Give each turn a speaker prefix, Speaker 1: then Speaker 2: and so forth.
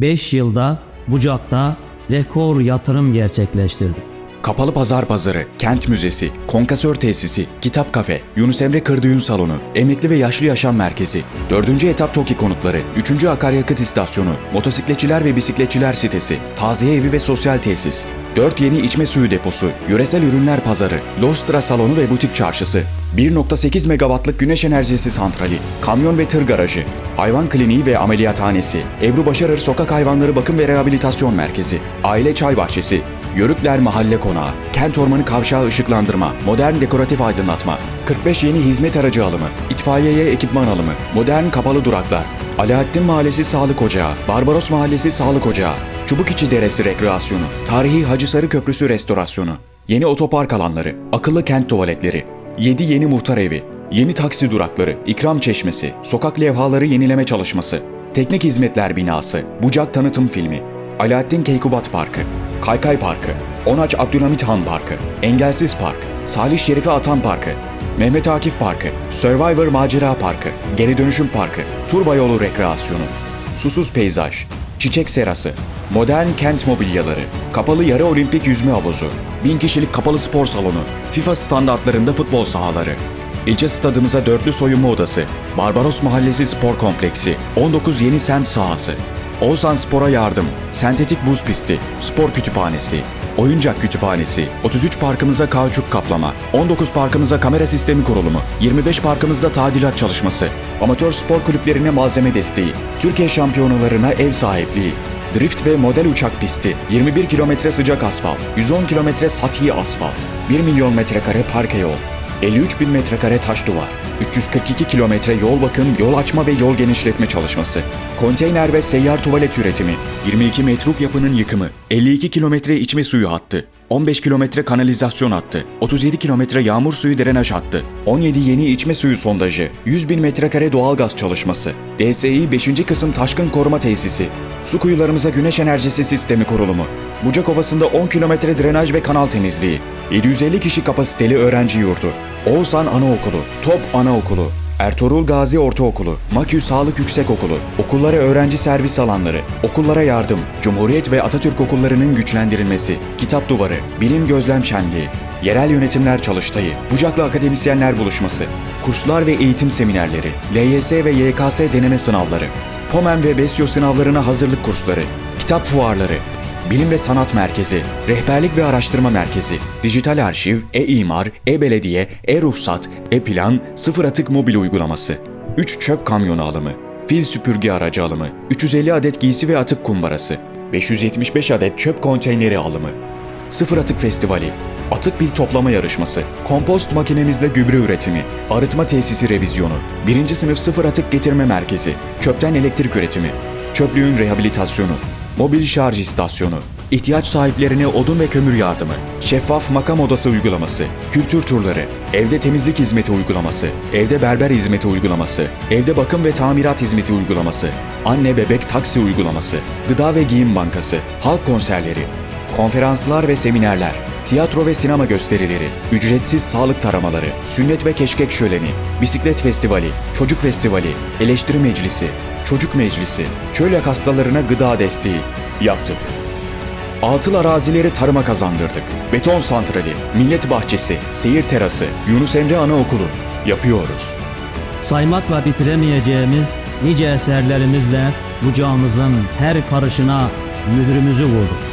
Speaker 1: 5 yılda Bucak'ta rekor yatırım gerçekleştirdi.
Speaker 2: Kapalı Pazar Pazarı, Kent Müzesi, Konkasör Tesisi, Kitap Kafe, Yunus Emre Kırdüğün Salonu, Emekli ve Yaşlı Yaşam Merkezi, 4. Etap TOKİ Konutları, 3. Akaryakıt İstasyonu, Motosikletçiler ve Bisikletçiler Sitesi, Taziye Evi ve Sosyal Tesis, 4 yeni içme suyu deposu, Yöresel Ürünler Pazarı, Lostra Salonu ve Butik Çarşısı, 1.8 megawattlık güneş enerjisi santrali, kamyon ve tır garajı, hayvan kliniği ve ameliyathanesi, Ebru Başarır Sokak Hayvanları Bakım ve Rehabilitasyon Merkezi, Aile Çay Bahçesi, Yörükler Mahalle Konağı, Kent Ormanı Kavşağı Işıklandırma, Modern Dekoratif Aydınlatma, 45 yeni hizmet aracı alımı, itfaiyeye ekipman alımı, modern kapalı duraklar, Alaaddin Mahallesi Sağlık Ocağı, Barbaros Mahallesi Sağlık Ocağı, Çubukçi Deresi Rekreasyonu, Tarihi Hacısarı Köprüsü Restorasyonu, yeni otopark alanları, akıllı kent tuvaletleri, 7 yeni muhtar evi, yeni taksi durakları, ikram çeşmesi, sokak levhaları yenileme çalışması, teknik hizmetler binası, Bucak tanıtım filmi, Alaaddin Keykubat Parkı, Kaykay Parkı, Onaç Abdülhamit Han Parkı, Engelsiz Park, Salih Şerife Atan Parkı, Mehmet Akif Parkı, Survivor Macera Parkı, Geri Dönüşüm Parkı, Turba Yolu Rekreasyonu, Susuz Peyzaj, Çiçek Serası, Modern Kent Mobilyaları, Kapalı Yarı Olimpik Yüzme Havuzu, 1000 kişilik kapalı spor salonu, FIFA standartlarında futbol sahaları, İlçe stadımıza dörtlü soyunma odası, Barbaros Mahallesi Spor Kompleksi, 19 yeni semt sahası, Oğuzhan Spor'a yardım, sentetik buz pisti, spor kütüphanesi, oyuncak kütüphanesi, 33 parkımıza kauçuk kaplama, 19 parkımıza kamera sistemi kurulumu, 25 parkımızda tadilat çalışması, amatör spor kulüplerine malzeme desteği, Türkiye şampiyonalarına ev sahipliği, Drift ve model uçak pisti, 21 kilometre sıcak asfalt, 110 kilometre sathi asfalt, 1 milyon metrekare parke yol, 53 bin metrekare taş duvar, 342 kilometre yol bakım, yol açma ve yol genişletme çalışması, konteyner ve seyyar tuvalet üretimi, 22 metruk yapının yıkımı, 52 kilometre içme suyu hattı, 15 kilometre kanalizasyon hattı, 37 kilometre yağmur suyu drenaj hattı, 17 yeni içme suyu sondajı, 100 bin metrekare doğalgaz çalışması, DSİ 5. kısım taşkın koruma tesisi, su kuyularımıza güneş enerjisi sistemi kurulumu, Bucak Ovası'nda 10 kilometre drenaj ve kanal temizliği, 750 kişi kapasiteli öğrenci yurdu, Oğuzhan Anaokulu, Top Anaokulu, Ertuğrul Gazi Ortaokulu, Makü Sağlık Yüksekokulu, okullara öğrenci servis alanları, okullara yardım, Cumhuriyet ve Atatürk okullarının güçlendirilmesi, kitap duvarı, bilim gözlem şenliği, yerel yönetimler çalıştayı, Bucaklı akademisyenler buluşması, kurslar ve eğitim seminerleri, LYS ve YKS deneme sınavları, POMEN ve BESYO sınavlarına hazırlık kursları, kitap fuarları, Bilim ve Sanat Merkezi, Rehberlik ve Araştırma Merkezi, Dijital Arşiv, E-İmar, E-Belediye, E-Ruhsat, E-Plan, Sıfır Atık Mobil Uygulaması, 3 çöp kamyonu alımı, fil süpürge aracı alımı, 350 adet giysi ve atık kumbarası, 575 adet çöp konteyneri alımı, Sıfır Atık Festivali, Atık Bil Toplama Yarışması, Kompost makinemizle gübre üretimi, Arıtma Tesisi Revizyonu, 1. Sınıf Sıfır Atık Getirme Merkezi, Çöpten Elektrik Üretimi, Çöplüğün Rehabilitasyonu, Mobil Şarj İstasyonu, ihtiyaç sahiplerine odun ve kömür yardımı, şeffaf makam odası uygulaması, kültür turları, evde temizlik hizmeti uygulaması, evde berber hizmeti uygulaması, evde bakım ve tamirat hizmeti uygulaması, anne bebek taksi uygulaması, gıda ve giyim bankası, halk konserleri, konferanslar ve seminerler, tiyatro ve sinema gösterileri, ücretsiz sağlık taramaları, sünnet ve keşkek şöleni, bisiklet festivali, çocuk festivali, eleştiri meclisi, çocuk meclisi, çölyak hastalarına gıda desteği yaptık. Atıl arazileri tarıma kazandırdık. Beton santrali, millet bahçesi, seyir terası, Yunus Emre Anaokulu yapıyoruz.
Speaker 1: Saymakla bitiremeyeceğimiz nice eserlerimizle bucağımızın her karışına mührümüzü vurduk.